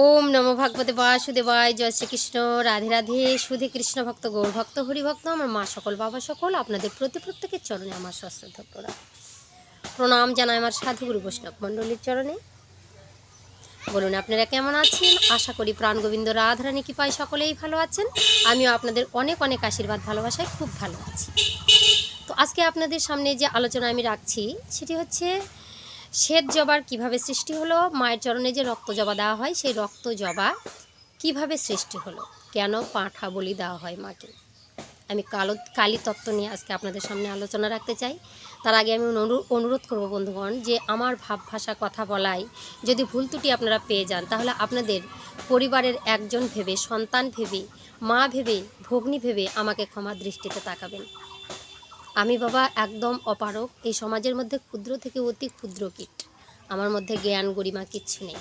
ওম নম ভাগবতে বাসুদেবায়, জয় শ্রীকৃষ্ণ, রাধে রাধে, সুধে কৃষ্ণ ভক্ত, গৌর ভক্ত হরি ভক্ত আমার মা সকল, বাবা সকল, আপনাদের প্রতি প্রত্যেকের চরণে আমার সশ্রদ্ধ প্রণাম। প্রণাম জানাই আমার সাধুগুরু বৈষ্ণব মণ্ডলীর চরণে। বলুন, আপনারা কেমন আছেন? আশা করি প্রাণ গোবিন্দ রাধারানী কি পাই সকলেই ভালো আছেন। আমিও আপনাদের অনেক অনেক আশীর্বাদ, ভালোবাসায় খুব ভালো আছি। তো আজকে আপনাদের সামনে যে আলোচনা আমি রাখছি, সেটি হচ্ছে শ্বেত জবার কীভাবে সৃষ্টি হলো? মায়ের চরণে যে রক্ত জবা দেওয়া হয়, সেই রক্ত জবা কীভাবে সৃষ্টি হলো? কেন পাঁঠা বলি দেওয়া হয় মাকে? আমি কালো, কালী তত্ত্ব নিয়ে আজকে আপনাদের সামনে আলোচনা রাখতে চাই। তার আগে আমি অনুরোধ করব বন্ধুগণ যে আমার ভাব ভাষা কথা বলাই, যদি ভুল ত্রুটি আপনারা পেয়ে যান, তাহলে আপনাদের পরিবারের একজন ভেবে, সন্তান ভেবে, মা ভেবে, ভগ্নী ভেবে আমাকে ক্ষমা দৃষ্টিতে তাকাবেন। আমি বাবা একদম অপারক এই সমাজের মধ্যে ক্ষুদ্র থেকে অতি ক্ষুদ্র কীট। আমার মধ্যে জ্ঞান গরিমা কিচ্ছু নেই।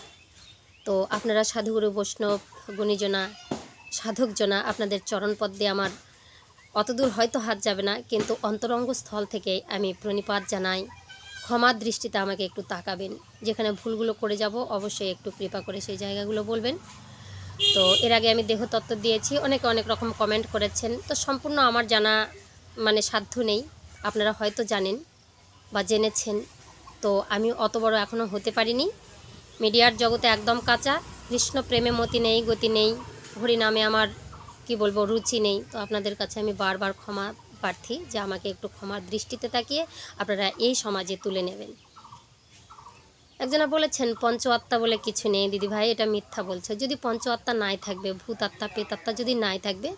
তো আপনারা সাধুগুরু বৈষ্ণব, গুণীজনা সাধকজনা আপনাদের চরণপদ দিয়ে আমার অতদূর হয়তো হাত যাবে না, কিন্তু অন্তরঙ্গ স্থল থেকে আমি প্রণিপাত জানাই ক্ষমার দৃষ্টিতে আমাকে একটু তাকাবেন। যেখানে ভুলগুলো করে যাব, অবশ্যই একটু কৃপা করে সেই জায়গাগুলো বলবেন। তো এর আগে আমি দেহতত্ত্ব দিয়েছি, অনেকে অনেক রকম কমেন্ট করেছেন। তো সম্পূর্ণ আমার জানা মানে সাধ্য নেই। আপনারা হয়তো জানেন বা জেনেছেন। তো আমি অত বড় এখনও হতে পারিনি। মিডিয়ার জগতে একদম কাঁচা। কৃষ্ণ প্রেমে মতি নেই, গতি নেই। হরি নামে আমার, কি বলব, রুচি নেই। তো আপনাদের কাছে আমি বারবার ক্ষমা প্রার্থী যে আমাকে একটু ক্ষমার দৃষ্টিতে তাকিয়ে আপনারা এই সমাজে তুলে নেবেন। একজনা বলেছেন পঞ্চ আত্মা বলে কিছু নেই দিদি ভাই এটা মিথ্যা বলছে। যদি পঞ্চ আত্মা নাই থাকবে ভূত আত্মা পেতাত্মা যদি নাই থাকবে,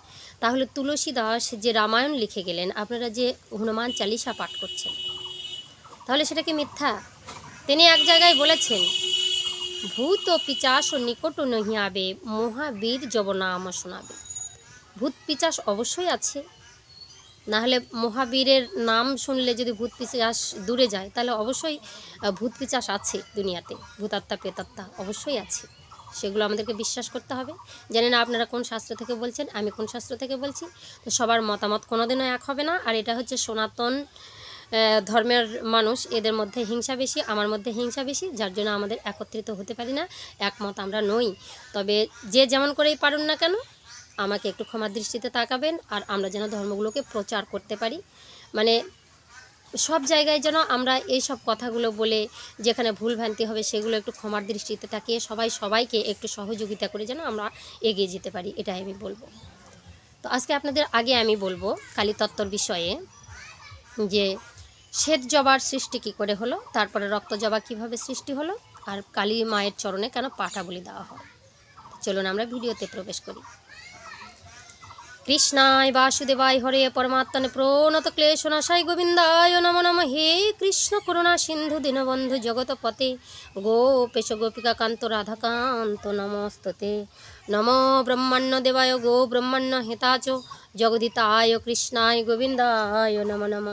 তাহলে তুলসী দাস যে রামায়ণ লিখে গেলেন, আপনারা যে হনুমান চালিসা পাঠ করছেন, তাহলে সেটা কি মিথ্যা? তিনি এক জায়গায় বলেছেন, ভূত ও পিচাস ও নিকট নহি আবে মহাবীর যব নাম শোনাবে। ভূত পিচাস অবশ্যই আছে না হলে মহাবীরের নাম শুনলে যদি ভূত পিচাস দূরে যায়, তাহলে অবশ্যই ভূত পিচাস আছে দুনিয়াতে, ভূতাত্মা পেতাত্মা অবশ্যই আছে। সেগুলো আমাদেরকে বিশ্বাস করতে হবে। জানি না আপনারা কোন শাস্ত্র থেকে বলছেন, আমি কোন শাস্ত্র থেকে বলছি। তো সবার মতামত কোনোদিনও এক হবে না। আর এটা হচ্ছে সনাতন ধর্মের মানুষ, এদের মধ্যে হিংসা বেশি, আমার মধ্যে হিংসা বেশি, যার জন্য আমাদের একত্রিত হতে পারি না, একমত আমরা নই। তবে যে যেমন করেই পারুন না কেন আমাকে একটু ক্ষমার দৃষ্টিতে তাকাবেন আর আমরা যেন ধর্মগুলোকে প্রচার করতে পারি। মানে সব জায়গায় যেন আমরা এই সব কথাগুলো বলে যেখানে ভুলভ্রান্তি হবে সেগুলো একটু ক্ষমার দৃষ্টিতে তাকিয়ে সবাই সবাইকে একটু সহযোগিতা করে যেন আমরা এগিয়ে যেতে পারি, এটাই আমি বলব। তো আজকে আপনাদের আগে আমি বলব কালীতত্ত্বর বিষয়ে যে শ্বেত জবার সৃষ্টি কী করে হলো, তারপরে রক্ত জবা কীভাবে সৃষ্টি হলো, আর কালী মায়ের চরণে কেন পাঠা বলি দেওয়া হয়। চলুন আমরা ভিডিওতে প্রবেশ করি। কৃষ্ণায় বাসুদেবায় হরে পরমাত্মনে প্রণত ক্লেশনাশায় গোবিন্দায় নম নম। হে কৃষ্ণ করুণা সিন্ধু দীনবন্ধু জগৎপতে গোপেশ গোপিকা কান্ত রাধাকান্ত নমস্ততে। নম ব্রহ্মাণ্য দেবায় গো ব্রহ্মাণ্য হেতাচ। জগদিতায় কৃষ্ণায় গোবিন্দায় নম নম।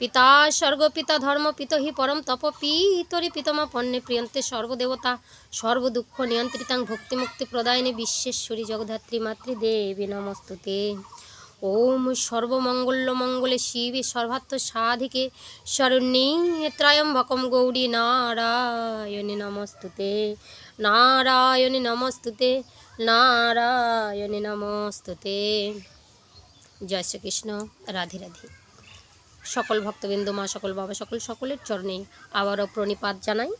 পিতা স্বর্গ পিতা ধর্ম পিত হি পরম তপ পিতরি পিতমা পণ্যে প্রিয়ন্তে সর্বদেবতা সর্বদুঃখ নিয়ন্ত্রিতাং ভক্তিমুক্তি প্রদায়নে বিশ্বেশ্বরী জগধাত্রী মাতৃদেবী নমস্তুতে। ওম সর্বমঙ্গল মঙ্গলে শিবে সর্বাত্ম সাধিকে শরণ্যে ত্রয়ম্বকম গৌরী নারায়ণী নমস্তুতে। নারায়ণী নমস্তুতে নারায়ণী নমস্তুতে। জয় শ্রীকৃষ্ণ, রাধে রাধে। সকল ভক্তবৃন্দ, মা, সকল বাবা, সকল সকলের চরণে আবারও প্রণিপাত জানাই।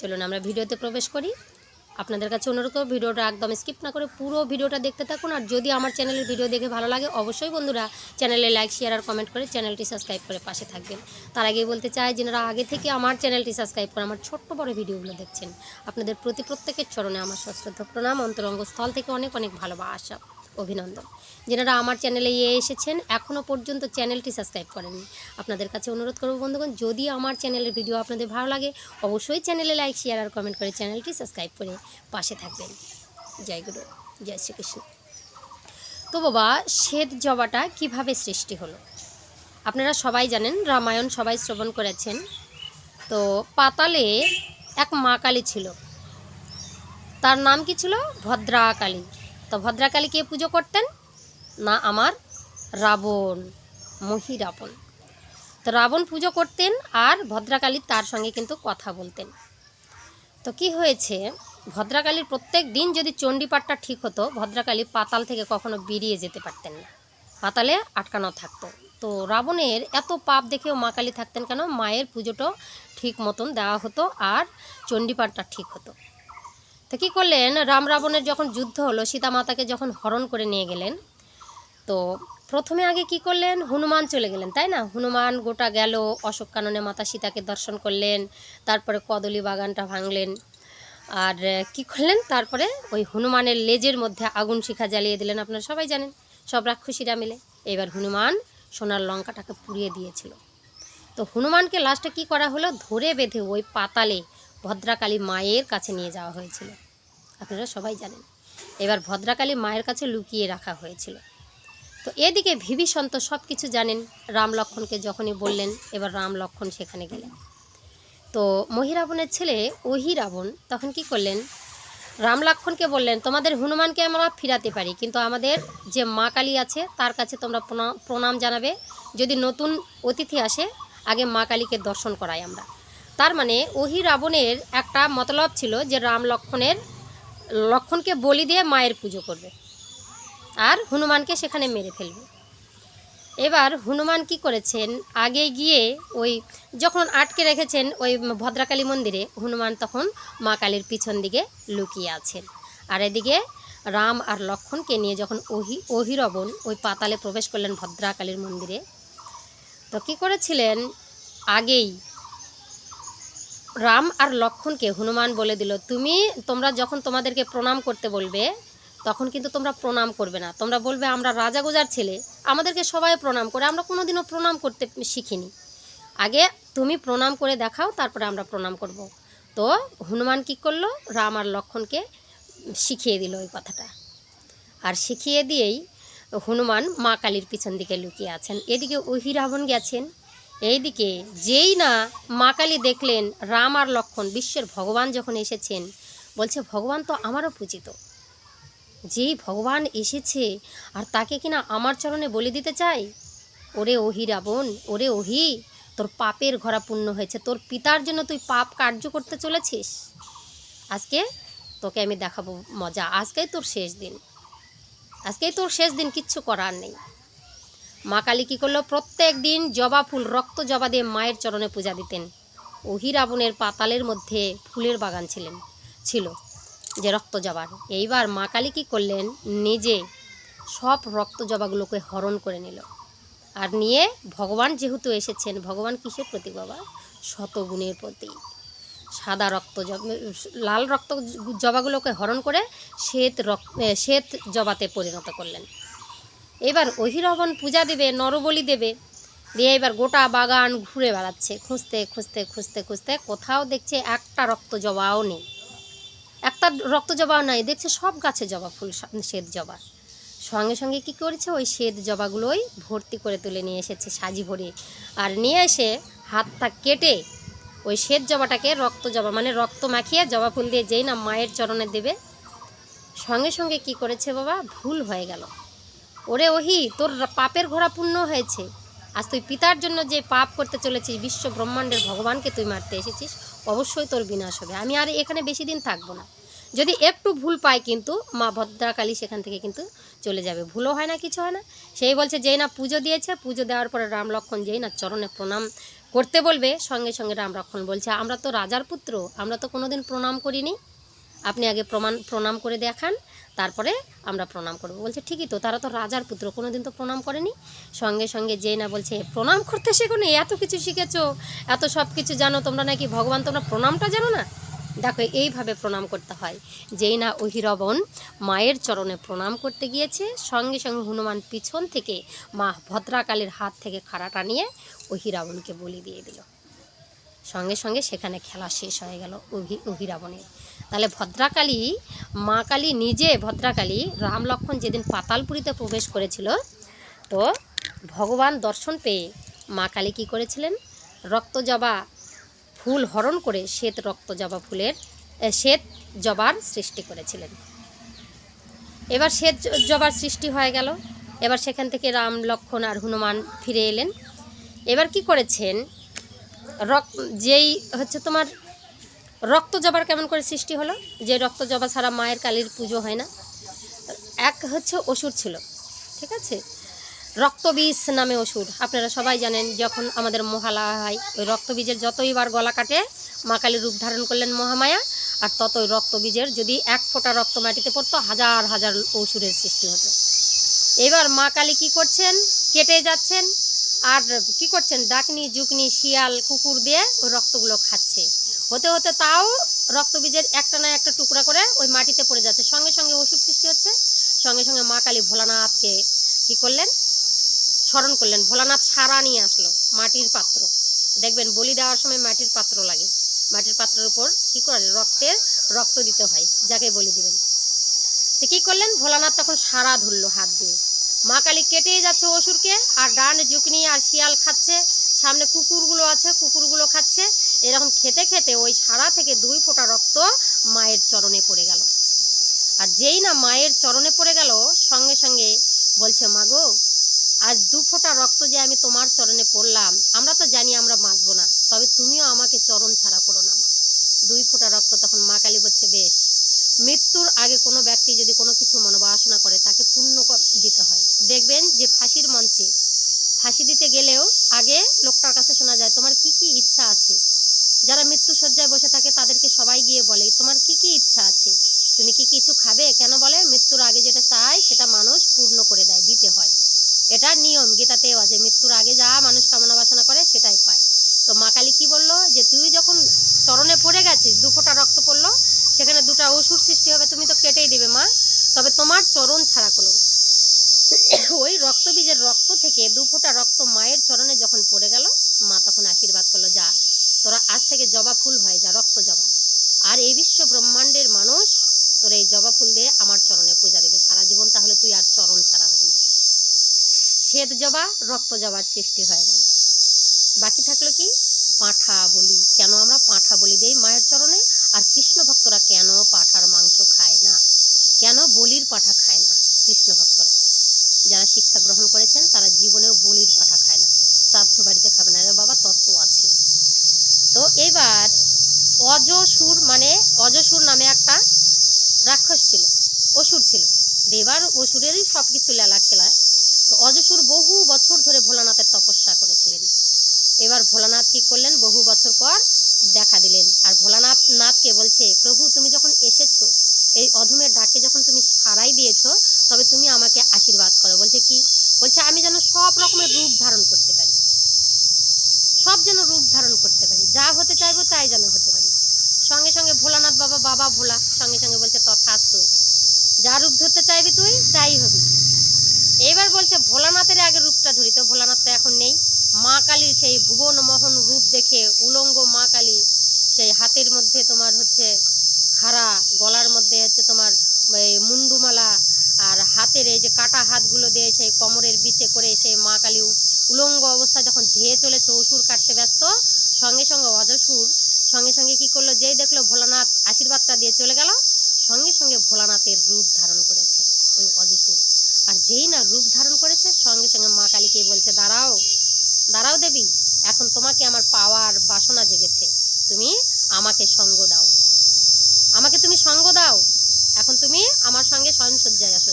চলুন আমরা ভিডিওতে প্রবেশ করি। আপনাদের কাছে অনুরোধ করব, ভিডিওটা একদম স্কিপ না করে পুরো ভিডিওটা দেখতে থাকুন। আর যদি আমার চ্যানেলের ভিডিও দেখে ভালো লাগে, অবশ্যই বন্ধুরা চ্যানেলে লাইক, শেয়ার আর কমেন্ট করে চ্যানেলটি সাবস্ক্রাইব করে পাশে থাকবেন। তার আগে বলতে চাই, যেনারা আগে থেকে আমার চ্যানেলটি সাবস্ক্রাইব করে আমার ছোট্ট বড় ভিডিওগুলো দেখছেন, আপনাদের প্রতি প্রত্যেকের চরণে আমার সশ্রদ্ধ প্রণাম। অন্তরঙ্গ স্থল থেকে অনেক অনেক ভালোবাসা। অভিনন্দন। যেনারা আমার চ্যানেলে ইয়ে এসেছেন এখনও পর্যন্ত চ্যানেলটি সাবস্ক্রাইব করেননি। আপনাদের কাছে অনুরোধ করব বন্ধুগণ, যদি আমার চ্যানেলের ভিডিও আপনাদের ভালো লাগে, অবশ্যই চ্যানেলে লাইক শেয়ার আর কমেন্ট করে চ্যানেলটি সাবস্ক্রাইব করে পাশে থাকবেন। জয় গুরু, জয় শ্রীকৃষ্ণ। তো বাবা, শ্বেত জবাটা কীভাবে সৃষ্টি হলো? আপনারা সবাই জানেন, রামায়ণ সবাই শ্রবণ করেছেন। তো পাতালে এক মা কালী ছিল। তার নাম কি ছিল? ভদ্রাকালী। তো ভদ্রাকালী কে পুজো করতেন? না, আমার রাবণ মহি রাবণ তো রাবণ পুজো করতেন আর ভদ্রাকালী তার সঙ্গে কিন্তু কথা বলতেন। তো কি হয়েছে? ভদ্রাকালীর প্রত্যেক দিন যদি চণ্ডীপাঠটা ঠিক হতো, ভদ্রাকালী পাতাল থেকে কখনো বেরিয়ে যেতে পারতেন না। পাতালে আটকানো থাকতো। তো রাবণের এত পাপ দেখেও মা কালী থাকতেন কেন? মায়ের পুজোটাও ঠিক মতন দেওয়া হতো আর চণ্ডীপাঠটা ঠিক হতো। তো কী করলেন? রাম রাবণের যখন যুদ্ধ হলো, সীতা মাতাকে যখন হরণ করে নিয়ে গেলেন, তো প্রথমে আগে কি করলেন? হনুমান চলে গেলেন, তাই না? হনুমান গোটা গেল, অশোক কাননে মাতা সীতাকে দর্শন করলেন, তারপরে কদলী বাগানটা ভাঙলেন। আর কি করলেন? তারপরে ওই হনুমানের লেজের মধ্যে আগুন শিখা জ্বালিয়ে দিলেন, আপনারা সবাই জানেন। সব রাক্ষসীরা মিলে। এবার হনুমান সোনার লঙ্কাটাকে পুড়িয়ে দিয়েছিল। তো হনুমানকে লাস্টে কি করা হলো? ধরে বেঁধে ওই পাতালে ভদ্রাকালী মায়ের কাছে নিয়ে যাওয়া হয়েছিল। আপনারা সবাই জানেন। এবার ভদ্রাকালী মায়ের কাছে লুকিয়ে রাখা হয়েছিল। তো এদিকে বিভীষণ তো সব কিছু জানেন। রাম লক্ষণকে যখনই বললেন, এবার রাম লক্ষণ সেখানে গেলেন। তো মহিরাবণের ছেলে ওহিরাবণ তখন কি করলেন? রাম লক্ষণকে বললেন, তোমাদের হনুমানকে আমরা ফিরাতে পারি, কিন্তু আমাদের যে মা কালী আছে, তার কাছে তোমরা প্রণা- প্রণাম জানাবে। যদি নতুন অতিথি আসে, আগে মা কালীকে দর্শন করাই আমরা। তার মানে ওহি রাবণের একটা মতলব ছিল যে রাম লক্ষণের লক্ষণকে বলি দিয়ে মায়ের পুজো করবে। আর হনুমানকে সেখানে মেরে ফেলবে। এবার হনুমান কি করেছেন? আগে গিয়ে ওই যখন আটকে রেখেছেন ওই ভদ্রাকালী মন্দিরে, হনুমান তখন মা কালীর পিছন দিকে লুকিয়ে আছেন। আর এদিকে রাম আর লক্ষণকে নিয়ে যখন ওহি অহিরবণ ওই পাতালে প্রবেশ করলেন ভদ্রাকালীর মন্দিরে, তো কী করেছিলেন? আগেই রাম আর লক্ষণকে হনুমান বলে দিল, তুমি, তোমরা যখন তোমাদেরকে প্রণাম করতে বলবে, তখন কিন্তু তোমরা প্রণাম করবে না। তোমরা বলবে, আমরা রাজা গোজার ছেলে, আমাদেরকে সবাই প্রণাম করে, আমরা কোনোদিনও প্রণাম করতে শিখিনি। আগে তুমি প্রণাম করে দেখাও, তারপরে আমরা প্রণাম করব। তো হনুমান কি করল, রাম আর লক্ষণকে শিখিয়ে দিল ওই কথাটা। আর শিখিয়ে দিয়েই হনুমান মা কালীর পিছন দিকে লুকিয়ে আছেন। এদিকে অহিরাবণ গেছেন। এইদিকে যেই না মা কালী দেখলেন রাম আর লক্ষণ বিশ্বের ভগবান যখন এসেছেন, বলছে, ভগবান তো আমারও পূজিত। যেই ভগবান এসেছে, আর তাকে কিনা আমার চরণে বলে দিতে চাই? ওরে ওহি রাবণ, ওরে ওহি, তোর পাপের ঘরা পূর্ণ হয়েছে, তোর পিতার জন্য তুই পাপ কার্য করতে চলেছিস। আজকে তোকে আমি দেখাবো মজা। আজকেই তোর শেষ দিন। আজকেই তোর শেষ দিন, কিচ্ছু করার নেই। মা কালী কী করল? প্রত্যেক দিন জবা ফুল, রক্ত জবা দিয়ে মায়ের চরণে পূজা দিতেন। ওহি রাবণের পাতালের মধ্যে ফুলের বাগান ছিলেন, ছিল যে রক্ত জবার। এইবার মা কালী কী করলেন? নিজে সব রক্ত জবাগুলোকে হরণ করে নিল আর নিয়ে ভগবান যেহেতু এসেছেন, ভগবান কিসের প্রতীক বাবা? শতগুণের প্রতীক। সাদা রক্ত লাল রক্ত জবাগুলোকে হরণ করে শ্বেত রক্ত, শ্বেত জবাতে পরিণত করলেন। এবার অহিরবণ পূজা দেবে, নরবলি দেবে। দিয়ে এবার গোটা বাগান ঘুরে বেড়াচ্ছে। খুঁজতে খুঁজতে খুঁজতে খুঁজতে কোথাও দেখছে একটা রক্ত জবাও নেই। একটা রক্ত জবাও নাই, দেখছে সব গাছে জবা ফুল শ্বেত জবা। সঙ্গে সঙ্গে কি করেছে? ওই শ্বেত জবাগুলোই ভর্তি করে তুলে নিয়ে এসেছে সাজি ভরে। আর নিয়ে এসে হাতটা কেটে ওই শ্বেত জবাটাকে রক্ত জবা মানে রক্ত মাখিয়ে জবা ফুল দিয়ে যেই না মায়ের চরণে দেবে। সঙ্গে সঙ্গে কি করেছে বাবা? ভুল হয়ে গেল। ওরে ওহি, তোর পাপের ঘোড়া পূর্ণ হয়েছে। আজ তুই পিতার জন্য যে পাপ করতে চলেছিস, বিশ্ব ব্রহ্মাণ্ডের ভগবানকে তুই মারতে এসেছিস, অবশ্যই তোর বিনাশ হবে। আমি আর এখানে বেশি দিন থাকব না। যদি একটু ভুল পাই কিন্তু, মা ভদ্রাকালী সেখান থেকে কিন্তু চলে যাবে। ভুলও হয় না, কিছু হয় না। সেই বলছে, যেই না পুজো দিয়েছে, পুজো দেওয়ার পরে রাম লক্ষণ যেই না চরণে প্রণাম করতে বলবে, সঙ্গে সঙ্গে রাম লক্ষণ বলছে, আমরা তো রাজার পুত্র, আমরা তো কোনোদিন প্রণাম করিনি। আপনি আগে প্রমাণ, প্রণাম করে দেখান তারপরে আমরা প্রণাম করব। বলছে, ঠিকই তো, তারা তো রাজার পুত্র, কোনোদিন তো প্রণাম করেনি? সঙ্গে সঙ্গে যেই না বলছে, প্রণাম করতে শেখোনি এত কিছু শিখেছো, এত সব কিছু জানো, তোমরা নাকি ভগবান, তোমরা প্রণামটা জানো না? দেখো, এইভাবে প্রণাম করতে হয়। যেই না অহিরবণ মায়ের চরণে প্রণাম করতে গিয়েছে, সঙ্গে সঙ্গে হনুমান পিছন থেকে মা ভদ্রাকালীর হাত থেকে খাড়াটা নিয়ে অহিরাবণকে বলি দিয়ে দিল। সঙ্গে সঙ্গে সেখানে খেলা শেষ হয়ে গেল অভি অহিরাবণের তাহলে ভদ্রাকালী, মা কালী নিজে, ভদ্রাকালী রাম লক্ষণ যেদিন পাতালপুরীতে প্রবেশ করেছিল, তো ভগবান দর্শন পেয়ে মা কালী কী করেছিলেন? রক্ত জবা ফুল হরণ করে শ্বেত রক্ত জবা ফুলের শ্বেত জবার সৃষ্টি করেছিলেন। এবার শ্বেত জবার সৃষ্টি হয়ে গেল। এবার সেখান থেকে রাম লক্ষণ আর হনুমান ফিরে এলেন। এবার কি করেছেন? রক যেই হচ্ছে তোমার রক্ত জবার কেমন করে সৃষ্টি হলো? যে রক্ত জবা ছাড়া মায়ের কালীর পুজো হয় না। এক হচ্ছে অসুর ছিল, ঠিক আছে? রক্তবীজ নামে অসুর। আপনারা সবাই জানেন, যখন আমাদের মহালা হয়, ওই রক্তবীজের যতই বার গলা কাটে, মা কালী রূপ ধারণ করলেন মহামায়া, আর ততই রক্তবীজের যদি এক ফোঁটা রক্ত মাটিতে পড়তো, হাজার হাজার অসুরের সৃষ্টি হতো। এবার মা কালী কী করছেন? কেটে যাচ্ছেন, আর কি করছেন? ডাকনি, জুকনি, শিয়াল, কুকুর দিয়ে ওই রক্তগুলো খাচ্ছে। হতে হতে তাও রক্তবীজের একটা না একটা টুকরা করে ওই মাটিতে পড়ে যাচ্ছে। সঙ্গে সঙ্গে ওষুধ সৃষ্টি হচ্ছে। সঙ্গে সঙ্গে মা কালী ভোলানাথকে কী করলেন? স্মরণ করলেন। ভোলানাথ সারা নিয়ে আসলো মাটির পাত্র। দেখবেন বলি দেওয়ার সময় মাটির পাত্র লাগে। মাটির পাত্রের উপর কি করে? রক্তের রক্ত দিতে হয়, যাকে বলি দিবেন। তো কী করলেন? ভোলানাথ তখন সারা ধরলো হাত দিয়ে। মা কালী কেটেই যাচ্ছে অসুরকে আর ডান জুকনি আর শিয়াল খাচ্ছে। সামনে কুকুরগুলো আছে, কুকুরগুলো খাচ্ছে। এরকম খেতে খেতে ওই সারা থেকে দুই ফোঁটা রক্ত মায়ের চরণে পড়ে গেল। আর যেই না মায়ের চরণে পড়ে গেল, সঙ্গে সঙ্গে বলছে মাগো আজ দু ফোঁটা রক্ত যে আমি তোমার চরণে পড়লাম, আমরা তো জানি আমরা বাঁচবো না, তবে তুমিও আমাকে চরণ ছাড়া করো না, মা। দুই ফোঁটা রক্ত তখন মা কালী বলছে, বেশ, মৃত্যুর আগে কোনো ব্যক্তি যদি কোনো কিছু মনোবাসনা করে, তাকে পূর্ণ দিতে হয়। দেখবেন যে ফাঁসির মঞ্চে, ফাঁসি দিতে গেলেও আগে লোকটার কাছে শোনা যায়, তোমার কি কি ইচ্ছা আছে? যারা মৃত্যু সজ্জায় বসে থাকে তাদেরকে সবাই গিয়ে বলে, তোমার কি কি ইচ্ছা আছে? তুমি কি কিছু খাবে? কেন বলে, মৃত্যুর আগে যেটা চায় সেটা মানুষ পূর্ণ করে দেয়, দিতে হয়। এটা নিয়ম গীতাতেও আছে, মৃত্যুর আগে যা মানুষ কামনা বাসনা করে সেটাই পায়। তো মা কালী কী বলল, যে তুই যখন চরণে পড়ে গেছিস, দু ফোঁটা রক্ত পড়ল, সেখানে দুটা ওষুধ সৃষ্টি হবে, তুমি তো কেটেই দিবে মা। তবে তোমার চরণ ছাড়া করো না। ওই রক্তবীজের রক্ত থেকে দু ফোঁটা রক্ত মায়ের চরণে যখন পড়ে গেল, মা তখন আশীর্বাদ করল, যা তোরা আজ থেকে জবা ফুল হয়ে, যা রক্ত জবা। আর এই বিশ্ব ব্রহ্মাণ্ডের মানুষ তোর এই জবা ফুল দিয়ে আমার চরণে পূজা দেবে। সারা জীবন তাহলে তুই আর চরণ ছাড়া হবি না। শ্বেত জবা, রক্ত জবার সৃষ্টি হয়ে গেল। বাকি থাকল কি? পাঁঠা বলি। কেন আমরা পাঁঠা বলি দেই মায়ের চরণে? আর কৃষ্ণ ভক্তরা কেন পাঁঠার মাংস খায় না? কেন বলির পাঁঠা খায় না কৃষ্ণ ভক্তরা? যারা শিক্ষা গ্রহণ করেছেন তারা জীবনেও বলির পাঁঠা খায় না। শ্রাদ্ধ বাড়িতে খাবে না। বাবা, তত্ত্ব আছে। তো এবার অজসুর মানে অজসুর নামে একটা রাক্ষস ছিল, অসুর ছিল। দেবার অসুরেরই সব কিছু লেলা খেলা। তো অজসুর বহু বছর ধরে ভোলানাথের তপস্যা করেছিলেন। এবার ভোলানাথ কি করলেন? বহু বছর পর দেখা দিলেন। আর ভোলানাথ, নাথকে বলছে, প্রভু, তুমি যখন এসেছ, এই অধমের ডাকে যখন তুমি সারাই দিয়েছ, তবে তুমি আমাকে আশীর্বাদ করো। বলছে কি? বলছে, আমি যেন সব রকমের রূপ ধারণ করতে পারি। সব যেন রূপ ধারণ করতে পারি। যা হতে চাইব তাই যেন হতে পারি। সঙ্গে সঙ্গে ভোলানাথ বাবা বাবা ভোলা, সঙ্গে সঙ্গে বলছে তথাস্তু। যা রূপ ধরতে চাইবি তুই, তাই হবি। এবার বলছে ভোলানাথের আগে রূপটা ধরি। তো ভোলানাথ তো এখন নেই। মা কালীর সেই ভুবন মোহন রূপ দেখে উলঙ্গ মা কালী সেই হাতের মধ্যে তোমার হচ্ছে খাড়া, গলার মধ্যে হচ্ছে তোমার এই মুন্ডুমালা আর হাতের এই যে কাটা হাতগুলো দিয়ে সেই কোমরের বিচে করে সেই মা কালী উলঙ্গ অবস্থায় যখন ধেয়ে চলেছে, অসুর কাটতে ব্যস্ত। সঙ্গে সঙ্গে অজসুর সঙ্গে সঙ্গে কি করল, যেই দেখল ভোলানাথ আশীর্বাদটা দিয়ে চলে গেল, সঙ্গে সঙ্গে ভোলানাথের রূপ ধারণ করেছে ওই অজসুর আর যেই না রূপ ধারণ করেছে, সঙ্গে সঙ্গে মা কালীকে বলছে, দাঁড়াও দাঁড়াও দেবী, এখন তোমাকে আমার পাওয়ার বাসনা জেগেছে, তুমি আমাকে সঙ্গ দাও। আমাকে তুমি সঙ্গ দাও, এখন তুমি আমার সঙ্গে শয়নসজ্জায় আসো।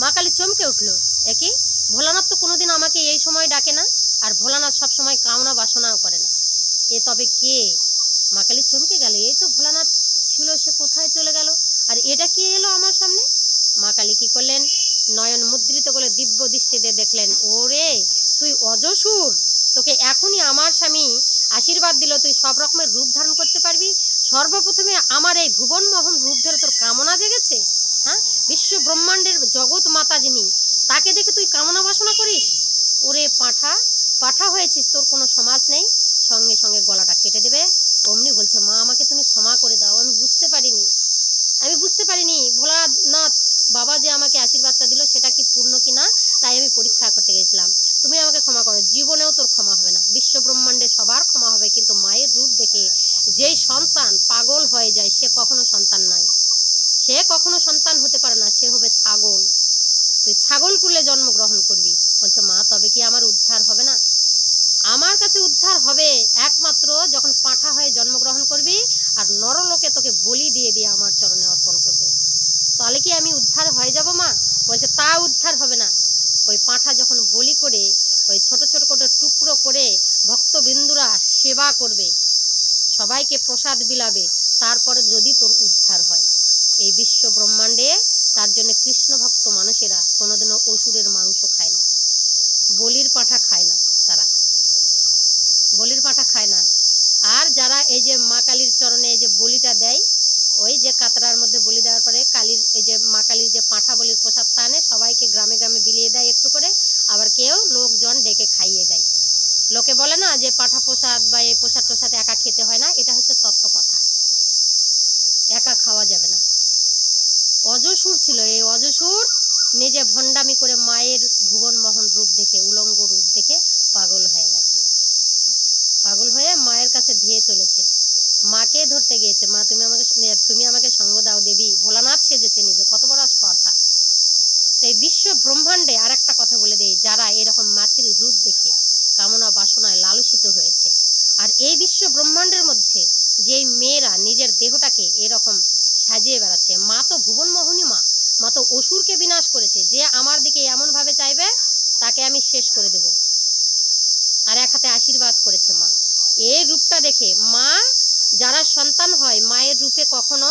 মা কালী চমকে উঠল একই ভোলানাথ তো কোনোদিন আমাকে এই সময় ডাকে না, আর ভোলানাথ সব সময় কামনা বাসনাও করে না। এ তবে কে? মা কালী চমকে গেল, এই তো ভোলানাথ ছিল, সে কোথায় চলে গেল? আর এটা কি এলো আমার সামনে? মা কালী কি করলেন? নয়ন মুদ্রিত করে দিব্য দৃষ্টিতে দেখলেন, ওরে, তুই অজসুর তোকে এখনই আমার স্বামী আশীর্বাদ দিল, তুই সব রকমের রূপ ধারণ করতে পারবি? সর্বপ্রথমে আমার এই ভুবন মোহন রূপ ধরে তোর কামনা জেগেছে? হ্যাঁ? বিশ্ব ব্রহ্মাণ্ডের জগৎ মাতা যিনি তাকে দেখে তুই কামনা বাসনা করিস? ওরে পাঁঠা, পাঠা হয়েছিস, তোর কোনো সমাজ নেই। সঙ্গে সঙ্গে গলাটা কেটে দেবে। অমনি বলছে, মা, আমাকে তুমি ক্ষমা করে দাও। আমি বুঝতে পারিনি। আমি বুঝতে পারিনি। ভোলানাথ বাবা যে আমাকে আশীর্বাদটা দিল, সেটা কি পূর্ণ কি না, তাই আমি পরীক্ষা করতে গেছিলাম। তুমি আমাকে ক্ষমা করো। জীবনেও তোর ক্ষমা হবে না। বিশ্ব ব্রহ্মাণ্ডে সবার ক্ষমা হবে, কিন্তু মায়ের রূপ দেখে যেই সন্তান পাগল হয়ে যায়, সে কখনো সন্তান নয় সে কখনো সন্তান হতে পারে না। সে হবে ছাগল। তুই ছাগল কুলে জন্মগ্রহণ করবি। বলছে, মা, তবে কি আমার উদ্ধার হবে না? আমার কাছে উদ্ধার হবে একমাত্র যখন পাঁঠা হয়ে জন্মগ্রহণ করবি আর নরলোকে তোকে বলি দিয়ে দিয়ে আমার চরণে অর্পণ করবে। তাহলে কি আমি উদ্ধার হয়ে যাব, মা? বলছে, তা উদ্ধার হবে না। ওই পাঁঠা যখন বলি করে, ওই ছোট ছোট করে টুকরো করে ভক্তবৃন্দুরা সেবা করবে, সবাইকে প্রসাদ বিলাবে, তারপরে যদি তোর উদ্ধার হয়। এই বিশ্ব ব্রহ্মাণ্ডে তার জন্য কৃষ্ণ ভক্ত মানুষেরা কোনোদিনও অসুরের মাংস খায় না। বলির পাঁঠা খায় না তারা। বলির পাঠা খায় না। আর যারা এই যে মা কালীর চরণে এই যে বলিটা দেয়, ওই যে কাতরার মধ্যে বলি দেওয়ার পরে কালীর এই যে মা কালীর যে পাঁঠা বলির প্রসাদ টানে সবাইকে গ্রামে গ্রামে বিলিয়ে দেয় একটু করে, আবার কেউ লোকজন ডেকে খাইয়ে দেয়। লোকে বলে না যে পাঠা প্রসাদ বা এই প্রসাদ প্রসাদ একা খেতে হয় না, এটা হচ্ছে তত্ত্ব কথা। একা খাওয়া যাবে না। অজসুর ছিল, এই অজসুর নিজে ভণ্ডামি করে মায়ের ভুবন মোহন রূপ দেখে, উলঙ্গ রূপ দেখে পাগল হয়ে গেছিল। পাগল হয়ে মায়ের কাছে ধেয়ে চলেছে। মাকে ধরতে গিয়েছে। মা, তুমি আমাকে তুমি আমাকে সঙ্গ দাও দেবী। ভোলানাথ সেজেছে নিজে। কত বড় স্পর্ধা। তাই বিশ্ব ব্রহ্মাণ্ডে আর একটা কথা বলে দেই, যারা এরকম মাতৃ রূপ দেখে কামনা বাসনায় লালসিত হয়েছে। আর এই বিশ্ব ব্রহ্মাণ্ডের মধ্যে যেই মেয়েরা নিজের দেহটাকে এরকম সাজিয়ে বেড়াচ্ছে। মা তো ভুবন মোহনী মা। মা তো অসুরকে বিনাশ করেছে। যে আমার দিকে এমনভাবে চাইবে, তাকে আমি শেষ করে দেব। আর এক হাতে আশীর্বাদ করেছে মা। এই রূপটা দেখে মা, যারা সন্তান হয়, মায়ের রূপে কখনো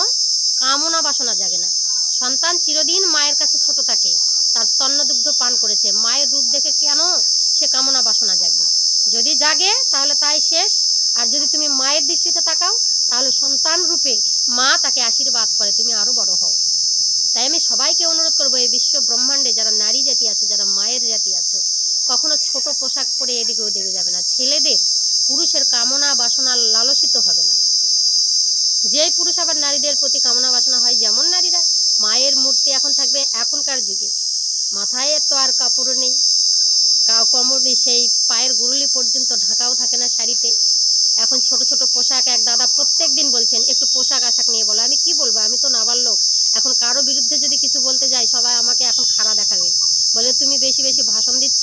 কামনা বাসনা জাগে না। সন্তান চিরদিন মায়ের কাছে ছোট থাকে। তার স্তন্যদুগ্ধ পান করেছে। মায়ের রূপ দেখে কেন সে কামনা বাসনা জাগবে? যদি জাগে, তাহলে তাই শেষ। আর যদি তুমি মায়ের দৃষ্টিতে তাকাও, তাহলে সন্তান রূপে মা তাকে আশীর্বাদ করে, তুমি আরও বড় হও। তাই আমি সবাইকে অনুরোধ করব, এই বিশ্ব ব্রহ্মাণ্ডে যারা নারী জাতি আছো, যারা মায়ের জাতি আছো, কখনো ছোট পোশাক পরে এদিকে ওদিকে যাবে না। ছেলেদের পুরুষের কামনা বাসনা লালসিত হবে না। যে পুরুষ আবার নারীদের প্রতি কামনা বাসনা হয়, যেমন নারীরা, মায়ের মূর্তি এখন থাকবে এখনকার যুগে। মাথায় তো আর কাপড় নেই কোমর সেই পায়ের গুরুলি পর্যন্ত ঢাকাও থাকে না শাড়িতে। এখন ছোট ছোট পোশাক, এক দাদা প্রত্যেক দিন বলছেন, একটু পোশাক আশাক নিয়ে বলো। আমি কি বলব? আমি তো নাবার লোক। এখন কারও বিরুদ্ধে যদি কিছু বলতে যাই, সবাই আমাকে এখন খাড়া দেখাবে। বলে, তুমি বেশি বেশি ভাষণ দিচ্ছ?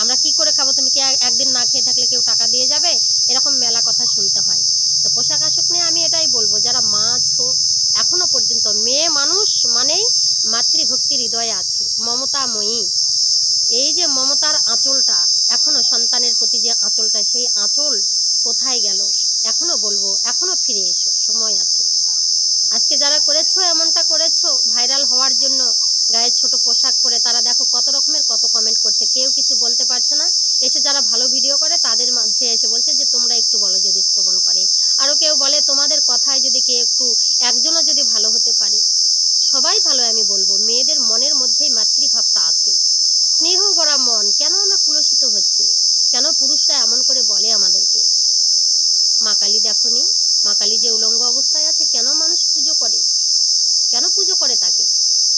আমরা কি করে খাব? তুমি কি একদিন না খেয়ে থাকলে কেউ টাকা দিয়ে যাবে? এরকম মেলা কথা শুনতে হয়। তো পোশাক আশাক নিয়ে আমি এটাই বলব, যারা মা আছো এখনও পর্যন্ত মেয়ে মানুষ মানেই মাতৃভক্তির হৃদয়ে আছে, মমতাময়ী। এই যে মমতার আঁচলটা, এখনও সন্তানের প্রতি যে আঁচলটা, সেই আঁচল গেল এখনও বলব, এখনও ফিরে এসো, সময় আছে। আজকে যারা করেছ, এমনটা করেছ, ভাইরাল হওয়ার জন্য গায়ে ছোট পোশাক পরে তারা দেখো কত রকমের, কত কমেন্ট করছে, কেউ কিছু বলতে পারছে না। এসে যারা ভালো ভিডিও করে, তাদের মাঝে এসে বলছে যে, তোমরা একটু বলো যদি শ্রবণ করে। আরও কেউ বলে, তোমাদের কথায় যদি কেউ একটু, একজনও যদি ভালো হতে পারে। সবাই ভালো, আমি বলব। মেয়েদের মনের মধ্যেই মাতৃভাবটা আছে স্নেহ ভরা মন, কেন আমরা কুলসিত হচ্ছি? কেন পুরুষরা এমন করে বলে আমাদেরকে? কালী দেখনি? মা কালী যে উলঙ্গ অবস্থায় আছে, কেন মানুষ পুজো করে? কেন পুজো করে তাকে?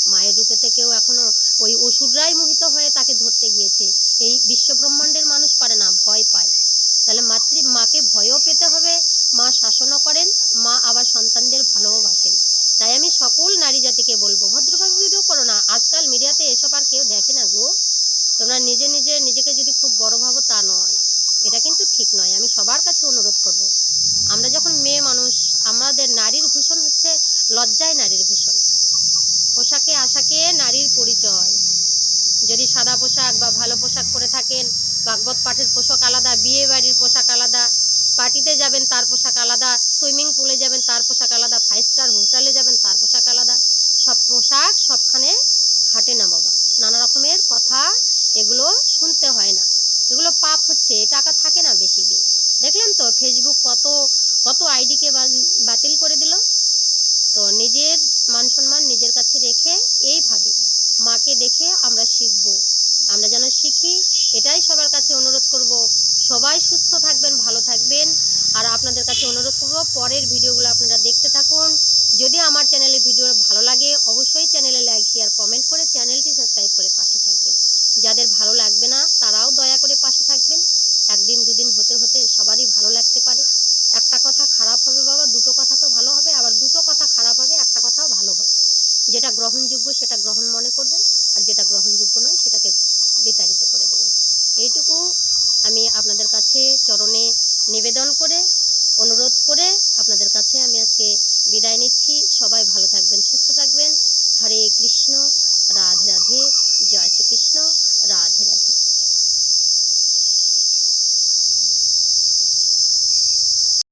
মায়ের রূপেতে কেউ এখনও ওই অসুররাই মোহিত হয়ে তাকে ধরতে গিয়েছে। এই বিশ্ব ব্রহ্মাণ্ডের মানুষ পারে না, ভয় পায়। তাহলে মাতৃ, মাকে ভয়ও পেতে হবে, মা শাসনও করেন, মা আবার সন্তানদের ভালোবাসেন। তাই আমি সকল নারী জাতিকে বলব, ভদ্রভাবে ভিডিও করো না। আজকাল মিডিয়াতে এসব আর কেউ দেখে না গো। তোমরা নিজে নিজে, নিজেকে যদি খুব বড় ভাবো তা নয়। এটা কিন্তু ঠিক নয়। আমি সবার কাছে অনুরোধ করব। আমরা যখন মেয়ে মানুষ আমাদের নারীর ভূষণ হচ্ছে লজ্জায় নারীর ভূষণ। পোশাকে আশাকে নারীর পরিচয়। যদি সাদা পোশাক বা ভালো পোশাক পরে থাকেন, ভাগবত পাঠের পোশাক আলাদা বিয়ে বাড়ির পোশাক আলাদা, পার্টিতে যাবেন তার পোশাক আলাদা, সুইমিং পুলে যাবেন তার পোশাক আলাদা, ফাইভ স্টার হোটেলে যাবেন তার পোশাক আলাদা, সব পোশাক সবখানে খাটে না বাবা। নানা রকমের কথা এগুলো শুনতে হয় না। এগুলো পাপ হচ্ছে টাকা থাকে না বেশি দিন। দেখলেন তো ফেসবুক কত কত আইডিকে বাতিল করে দিল। তো নিজের মান সম্মান নিজের কাছে রেখে এইভাবে মাকে দেখে আমরা শিখব। আমরা যেন শিখি, এটাই সবার কাছে অনুরোধ করব। সবাই সুস্থ থাকবেন, ভালো থাকবেন। আর আপনাদের কাছে অনুরোধ করব, পরের ভিডিওগুলো আপনারা দেখতে থাকুন। যদি আমার চ্যানেলে ভিডিও ভালো লাগে, অবশ্যই চ্যানেলে লাইক, শেয়ার, কমেন্ট করে চ্যানেলটি সাবস্ক্রাইব করে পাশে থাকবেন। যাদের ভালো লাগবে না, তারাও দয়া করে পাশে থাকবেন। একদিন দুদিন হতে হতে সবারই ভালো লাগতে পারে। একটা কথা খারাপ হবে বাবা, দুটো কথা তো ভালো হবে, আবার দুটো কথা খারাপ হবে, একটা কথাও ভালো হবে। যেটা গ্রহণযোগ্য সেটা গ্রহণ মনে করবেন, আর যেটা গ্রহণযোগ্য নয় সেটাকে বিতাড়িত